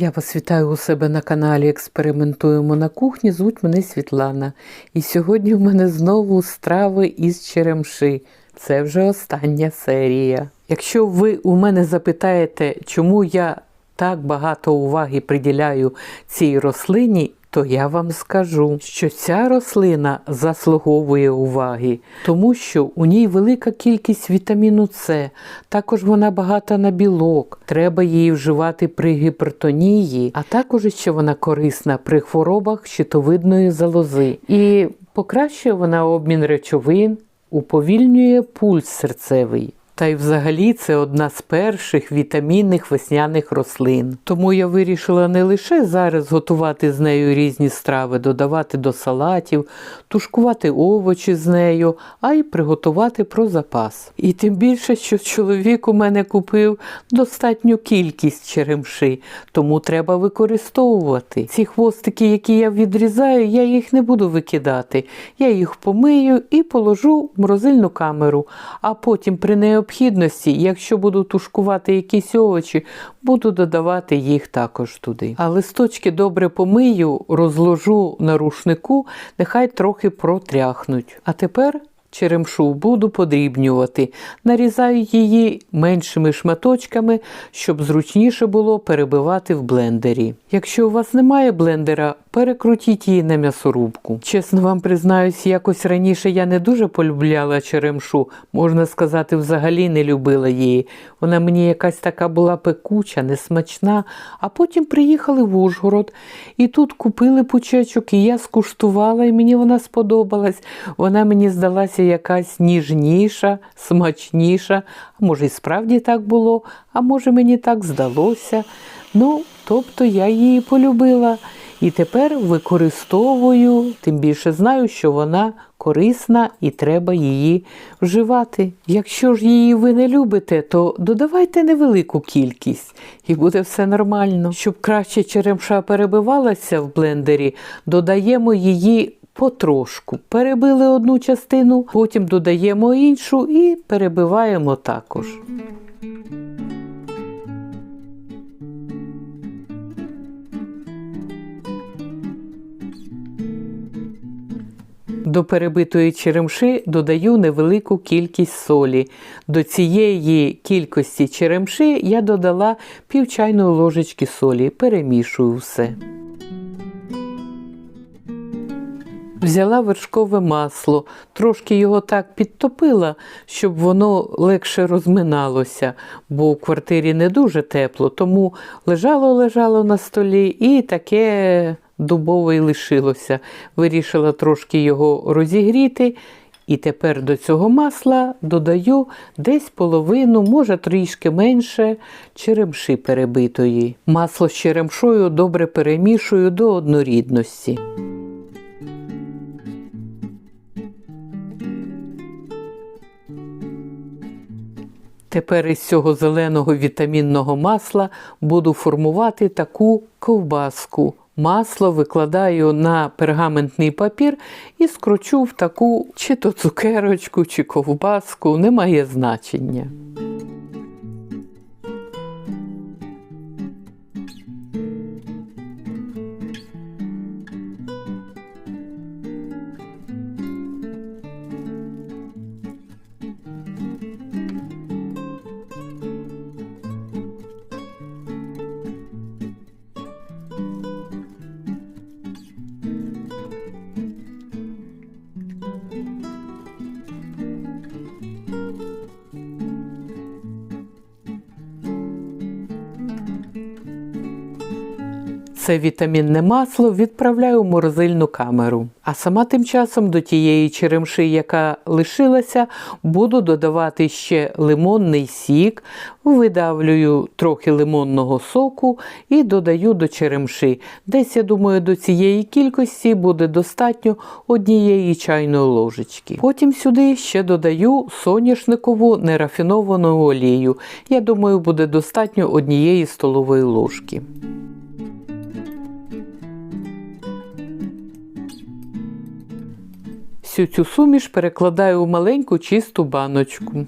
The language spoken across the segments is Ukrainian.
Я вас вітаю у себе на каналі Експериментуємо на кухні. Звуть мене Світлана. І сьогодні в мене знову страви із черемши. Це вже остання серія. Якщо ви у мене запитаєте, чому я так багато уваги приділяю цій рослині, то я вам скажу, що ця рослина заслуговує уваги, тому що у ній велика кількість вітаміну С, також вона багата на білок. Треба її вживати при гіпертонії, а також ще вона корисна при хворобах щитовидної залози. І покращує вона обмін речовин, уповільнює пульс серцевий. Та й взагалі це одна з перших вітамінних весняних рослин. Тому я вирішила не лише зараз готувати з нею різні страви, додавати до салатів, тушкувати овочі з нею, а й приготувати про запас. І тим більше, що чоловік у мене купив достатню кількість черемши, тому треба використовувати. Ці хвостики, які я відрізаю, я їх не буду викидати. Я їх помию і положу в морозильну камеру, а потім при необхідності необхідності, якщо буду тушкувати якісь овочі, буду додавати їх також туди. А листочки добре помию, розложу на рушнику, нехай трохи протряхнуть. А тепер черемшу буду подрібнювати. Нарізаю її меншими шматочками, щоб зручніше було перебивати в блендері. Якщо у вас немає блендера, перекрутіть її на м'ясорубку. Чесно вам признаюсь, якось раніше я не дуже полюбляла черемшу, можна сказати, взагалі не любила її. Вона мені якась така була пекуча, несмачна. А потім приїхали в Ужгород і тут купили пучечок, і я скуштувала, і мені вона сподобалась. Вона мені здалася якась ніжніша, смачніша. А може, і справді так було, а може, мені так здалося. Ну, тобто я її полюбила. І тепер використовую, тим більше знаю, що вона корисна і треба її вживати. Якщо ж її ви не любите, то додавайте невелику кількість і буде все нормально. Щоб краще черемша перебивалася в блендері, додаємо її. Потрошку перебили одну частину, потім додаємо іншу і перебиваємо також. До перебитої черемши додаю невелику кількість солі. До цієї кількості черемши я додала пів чайної ложечки солі, перемішую все. Взяла вершкове масло, трошки його так підтопила, щоб воно легше розминалося, бо в квартирі не дуже тепло, тому лежало-лежало на столі і таке дубове й лишилося. Вирішила трошки його розігріти. І тепер до цього масла додаю десь половину, може трішки менше черемши перебитої. Масло з черемшою добре перемішую до однорідності. Тепер із цього зеленого вітамінного масла буду формувати таку ковбаску. Масло викладаю на пергаментний папір і скручу в таку чи то цукерочку, чи ковбаску, немає значення. Це вітамінне масло відправляю в морозильну камеру. А сама тим часом до тієї черемши, яка лишилася, буду додавати ще лимонний сік, видавлюю трохи лимонного соку і додаю до черемши. Десь, я думаю, до цієї кількості буде достатньо однієї чайної ложечки. Потім сюди ще додаю соняшникову нерафіновану олію. Я думаю, буде достатньо однієї столової ложки. всю цю суміш перекладаю у маленьку чисту баночку.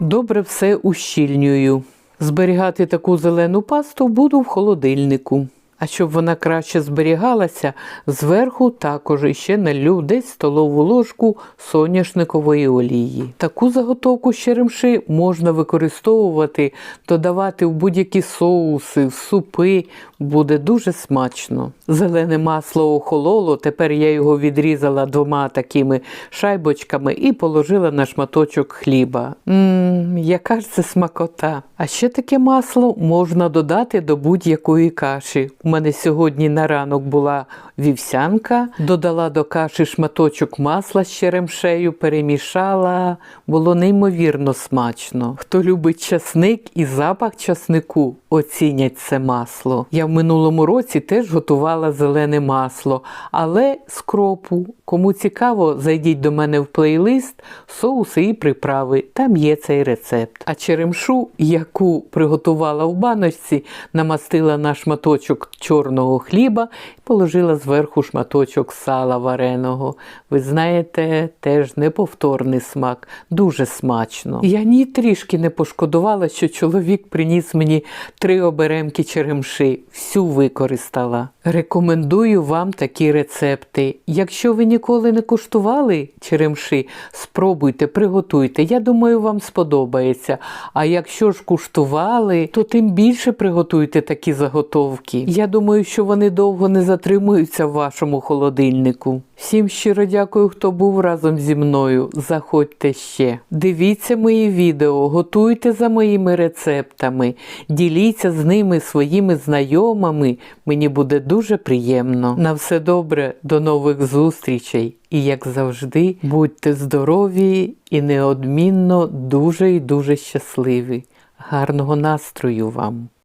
Добре все ущільнюю. Зберігати таку зелену пасту буду в холодильнику. А щоб вона краще зберігалася, зверху також іще налю десь столову ложку соняшникової олії. Таку заготовку з черемши можна використовувати, додавати в будь-які соуси, в супи. Буде дуже смачно. Зелене масло охололо, тепер я його відрізала двома такими шайбочками і положила на шматочок хліба. Ммм, яка ж це смакота! А ще таке масло можна додати до будь-якої каші. Мене сьогодні на ранок була вівсянка, додала до каші шматочок масла з черемшею, перемішала. Було неймовірно смачно. Хто любить часник і запах часнику, оцінять це масло. Я в минулому році теж готувала зелене масло, але з кропу. Кому цікаво, зайдіть до мене в плейлист соуси і приправи. Там є цей рецепт. А черемшу, яку приготувала в баночці, намастила на шматочок чорного хліба і положила зверху шматочок сала вареного. Ви знаєте, теж неповторний смак, дуже смачно. Я ні трішки не пошкодувала, що чоловік приніс мені три оберемки черемши, всю використала. Рекомендую вам такі рецепти. Якщо ви ніколи не куштували черемши, спробуйте, приготуйте. Я думаю, вам сподобається. А якщо ж куштували, то тим більше приготуйте такі заготовки. Я думаю, що вони довго не затримуються в вашому холодильнику. Всім щиро дякую, хто був разом зі мною. Заходьте ще. Дивіться мої відео, готуйте за моїми рецептами, діліться з ними своїми знайомими. Мені буде дуже приємно. На все добре, до нових зустрічей. І як завжди, будьте здорові і неодмінно дуже і дуже щасливі. Гарного настрою вам!